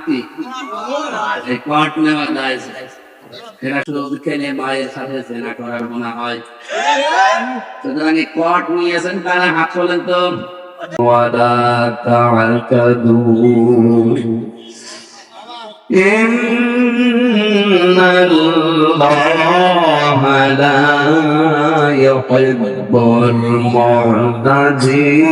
কি এই কট নেওয়া যায় এরা শুধু খেলে মায়ের সাথে জেনা করার মনে হয় সুতরাং এই কট নিয়েছেন তারা হাত তোলেন তো ولا تعتدوا إن الله لا يحب المعتدين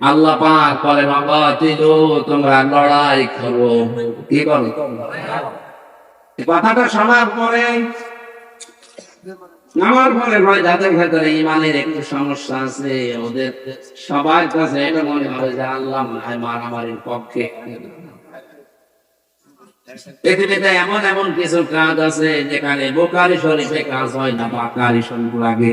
আল্লাহ পাক বলেন অবাতিলু তোমরা লড়াই করো। কি এই কথাটা শোনার পরে আমার মনে হয় যাদের ভেতরে ইমানের একটু সমস্যা আছে, ওদের সবার কাছে এটা মনে হয় যে আল্লাহ মনে মারামারির পক্ষে। পৃথিবীতে এমন এমন কিছু কাজ আছে যেখানে বোকারি শরীফে কাজ হয় না, বাকারি শরীফ লাগে।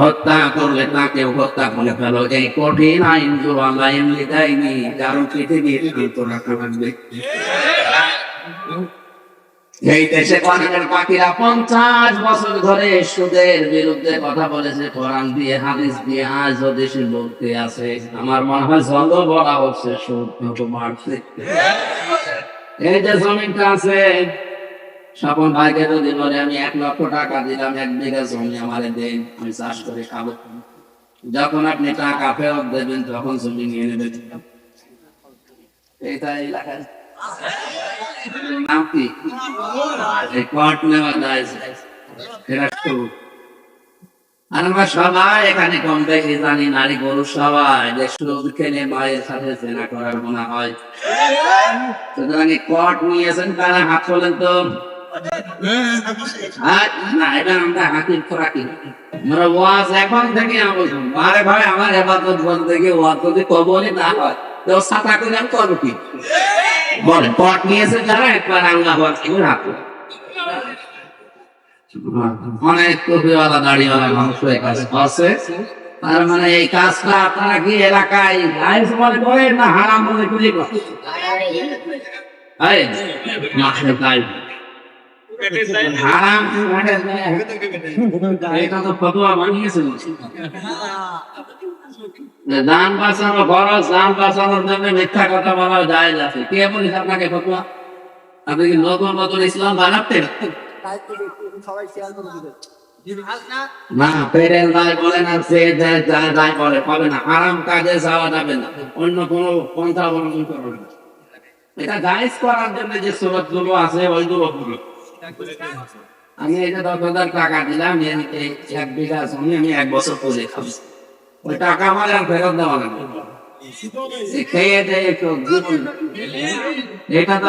হত্যা করলে তাকেও হত্যা করে ফেলো। এই কঠিন আইনগুলো আল্লাহ এমনি দেয়নি, কারণ পৃথিবীর শান্ত রাখা লাগবে এই দেশে কোরআনের পাখিরা পঞ্চাশ বছর ধরে সুদের বিরুদ্ধে কথা বলেছে, কোরআন দিয়ে, হাদিস দিয়ে আজও দেশের লোককে আছে, আমার মনে হয় যত বলা হচ্ছে, সুদ বাড়ছে। এই যে জমিটা আছে স্বপন ভাইকে যদি বলে আমি এক লক্ষ টাকা দিলাম, এক বিঘা জমি আমারে দেন, আমি চাষ করে খাব। যখন আপনি টাকা ফেরত দেবেন, তখন জমি নিয়ে নেবেন নারী সবাই খেলে করার মনে হয়। সুতরাং কট নিয়েছেন তারা হাত তোলেন তো। না এটা আমরা হাতির আমরা ওয়াজ এখন থেকে ভাই আমার ওয়াজ যদি না হয় তো করে আমি করব কি বলে পট নিয়েছে যারা একবার আল্লাহ তোলে। অনেক মানুষ হয়ে কাছে আছে তার মানে এই কাজটা আপনারা কি এলাকায় মনে করেন না হারাম মনে করি এই, দান খরচ দান জন্য মিথ্যা কথা বলা যায় আছে কে বলিস আপনাকে ফতোয়া আপনি কি নতুন নতুন ইসলাম না না না আরাম কাজে যাবে না অন্য কোনো করবে এটা জায়েজ করার জন্য যে সুরতগুলো আছে ওইগুলো আমি যে দশ হাজার টাকা দিলাম এক বিঘা জমি আমি এক বছর পরে খাব ওই টাকা আমার আর ফেরত দেওয়া লাগবে এটা তো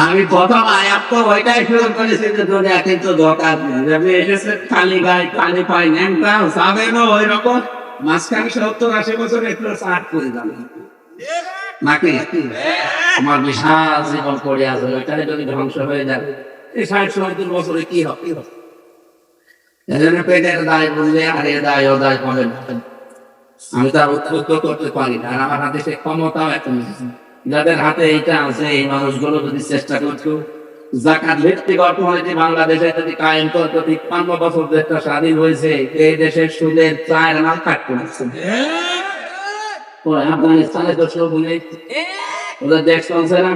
আমি প্রথম আয়াত তো ওইটাই শুরু করেছি যে কিন্তু দরকার খালি গায়ে খালি পাই ন্যাংটা যাবে না ওই রকম মাঝখানে সত্তর আশি বছর একটু চাট করে যাবে নাকি? আমার বিশাল জীবন পড়ে আছে ওইটাই যদি ধ্বংস হয়ে যাবে এই ষাট সত্তর বছরে কি হবে? কি হবে এজন্য পেটের দায় বুঝলে, আর এ দায় ও দায় না। আমি তার উত্তর করতে পারি না, আর আমার হাতে সে ক্ষমতাও এখন যাদের হাতে এইটা আছে, এই মানুষগুলো যদি চেষ্টা করতো জাকাত ভিত্তিক অর্থনীতি বাংলাদেশে যদি কায়েম করতো তিপ্পান্ন বছর দেশটা স্বাধীন হয়েছে এই দেশের সুদের চায়ের নাম কাটতে হচ্ছে আফগানিস্তানে তো সব নেই ওদের দেশ চলছে না।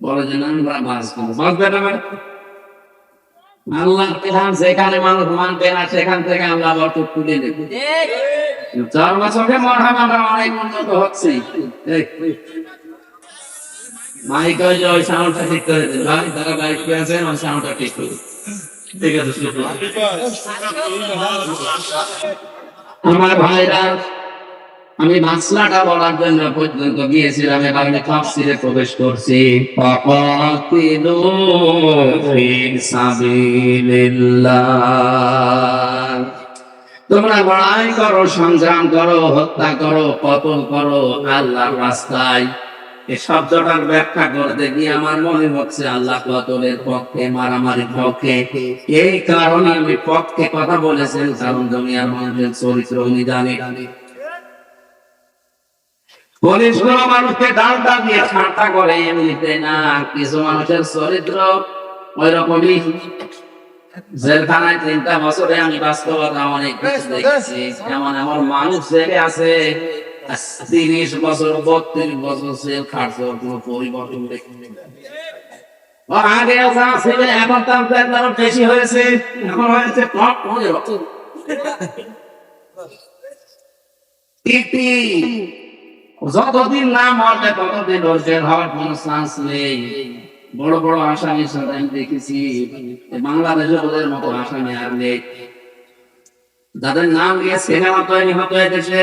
বলে যে না আমরা বাঁচবো বাঁচবে না আল্লাহর বিধান যেখানে মানুষ মানবে না সেখান থেকে আমরা আবার তুলে নেব। চার বছরে মনে হয় আমরা অনেক উন্নত হচ্ছি। মাইক ওই যে ওই সাউন্ডটা ঠিক করে দিন ভাই তারা বাইক ওই সাউন্ডটা ঠিক করে ঠিক আছে আমার ভাইরা, আমি মাসলাটা বলার জন্য পর্যন্ত গিয়েছিলাম, এবার আমি তাফসিরে প্রবেশ করছি। ফাকাতিলু সাবিলিল্লাহ। তোমরা লড়াই করো, সংগ্রাম করো, হত্যা করো কতল করো, আল্লাহর রাস্তায়। এই শব্দটার ব্যাখ্যা করতে গিয়ে আমার মনে হচ্ছে আল্লাহ কতলের পক্ষে, মারামারির পক্ষে। এই কারণে আমি পক্ষে কথা বলেছেন, কারণ দুনিয়ার মানুষের চরিত্র উনি মানুষকে ডাল ডাল দিয়ে ঠাট্টা করে, এমনিতে না, কিছু মানুষের চরিত্র ওই রকমই জেলখানায় তিনটা বছরে আমি বাস্তবতা অনেক কিছু দেখেছি। যেমন আমার মানুষ জেলে আছে তিরিশ বছর বত্রিশ বছর জেল খাটছে কোনো পরিবর্তন আগে যা ছিল, এখন তার বেশি হয়েছে। এখন হয়েছে কম, পনেরো। টিটি যতদিন না মরবে, ততদিন ওর জেল হওয়ার কোন চান্স নেই। বড় বড় আসামির সাথে আমি দেখেছি। বাংলাদেশে ওদের মতো আসামি আর নেই। যাদের নাম নিয়ে সিনেমা তৈরি হতো এদেশে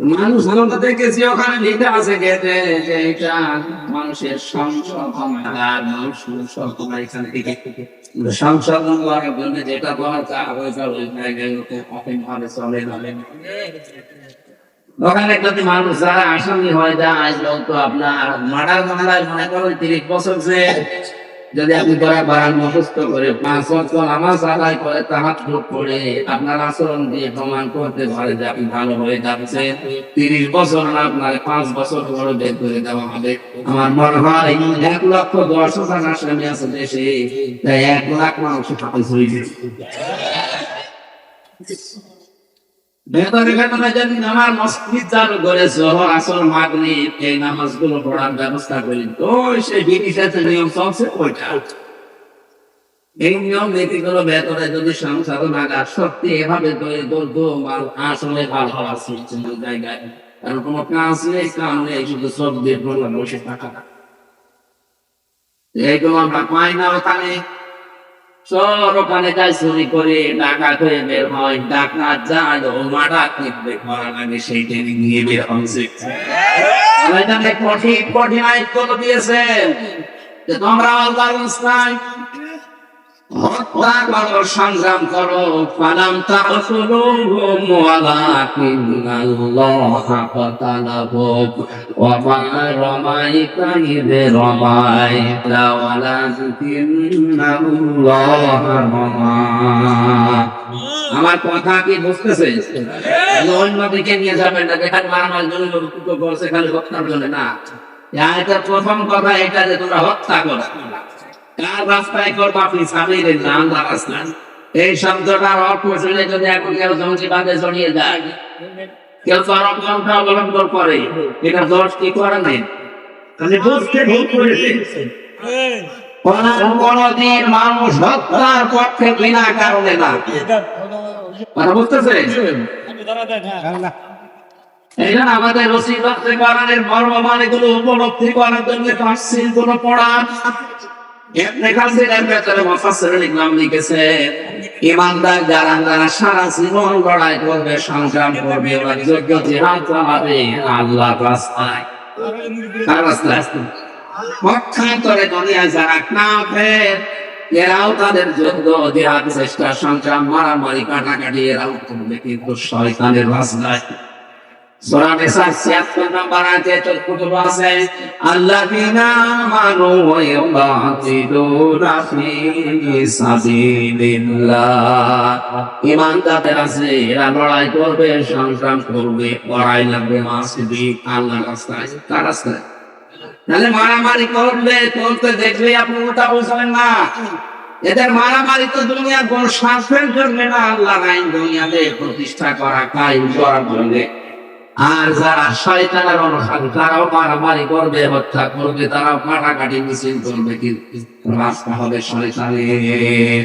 মানুষ আমরা দেখেছি ওখানে লিখে আছে গেটে যে এটা মানুষের সংশোধন মানুষ সংশোধন এখান থেকে। সংশোধন করার জন্য যেটা তা অপেন ভাবে চলে ওখানে যদি মানুষ যারা আসামি হয় আসলো তো আপনার মার্ডার মামলায় মনে করো তিরিশ বছর যে যদি আপনি ধরা বাড়ান মুখস্থ করে পাঁচ বছর নামাজ আদায় করে তাহার ভোট করে আপনার আচরণ দিয়ে প্রমাণ করতে পারে যে আপনি ভালো হয়ে যাচ্ছে তিরিশ বছর না, আপনার পাঁচ বছর বড় বের করে দেওয়া হবে। আমার মনে হয় এক লক্ষ দশ হাজার আসামি আছে দেশে, তাই এক লাখ মানুষ হাফিজ হয়ে যদি আমার মসজিদ চালু করে জোহর আসর মাগরিব, এই নামাজগুলো পড়ার ব্যবস্থা করি তো সেই ব্রিটিশের নিয়ম চলছে, ওইটা। এই নিয়ম নীতিগুলো ভেতরে যদি সংসাধন আঘাত সত্যি এভাবে আসলে ভালো হওয়ার সৃষ্টি জায়গায়। কারণ কোনো কাজ নেই, কাম নেই, শুধু সব দিয়ে বসে থাকা। এইগুলো আমরা পাই না ওখানে। চোর ওখানে যায় চুরি করে টাকা করে বের হয়। ডাকাত যায় ও মাটা কিনবে করার আগে সেই ট্রেনিং নিয়ে বের ময়দানে কঠিন কঠিন আয়ত্ত দিয়েছেন? তোমরা আল্লাহর সংগ্রাম করো। আমার কথা কি বুঝতেছে? অন্যদিকে নিয়ে যাবেন না যেখানে মারামার জন্য দুটো করছে খালি হত্যার জন্য না। এটা প্রথম কথা এটা যে তোমরা হত্যা করো। কার রাস্তায় করব আপনি স্বামীর নাম রাস্তা এই শব্দটার অর্থ শুনে যদি এখন কেউ জঙ্গিবাদে জড়িয়ে যায় কেউ চরমপন্থা অবলম্বন করে এটা দোষ কি করে নেই? তাহলে বুঝতে ভুল করেছে কোনদিন মানুষ হত্যার পক্ষে বিনা কারণে না। বুঝতেছে এই জন্য আমাদের মর্ম মানে গুলো উপলব্ধি করার জন্য তাফসীরগুলো পড়া। সংগ্রাম এরাও তাদের যোগ্য জিহাদ চেষ্টা সংগ্রাম মারামারি কাটাকাটি এরাও করবে কিন্তু শয়তানের রাস্তায়। সূরা নিসা 76 নম্বর আয়াতে চতুর্থ আছে আল্লাযীনা আমানু ওয়া ইউকাতিলুনা ফি সাবিলিল্লাহ। ঈমানদার আছে, এরা লড়াই করবে, সংগ্রাম করবে লাগবে রাস্তায়, কার রাস্তায়? তাহলে মারামারি করবে করতে দেখলে আপনি ওটা বুঝবেন না। এদের মারামারি তো দুনিয়ার কোন শাস্ত্রের জন্য না আল্লাহ আইন দুনিয়াতে প্রতিষ্ঠা করা কায়েম করার জন্য। আর যারা শয়তানের অনুসারী তারাও মারামারি করবে, হত্যা করবে, তারাও কাটাকাটি মিছিল করবে, কিন্তু রাস্তা হবে শয়তানের।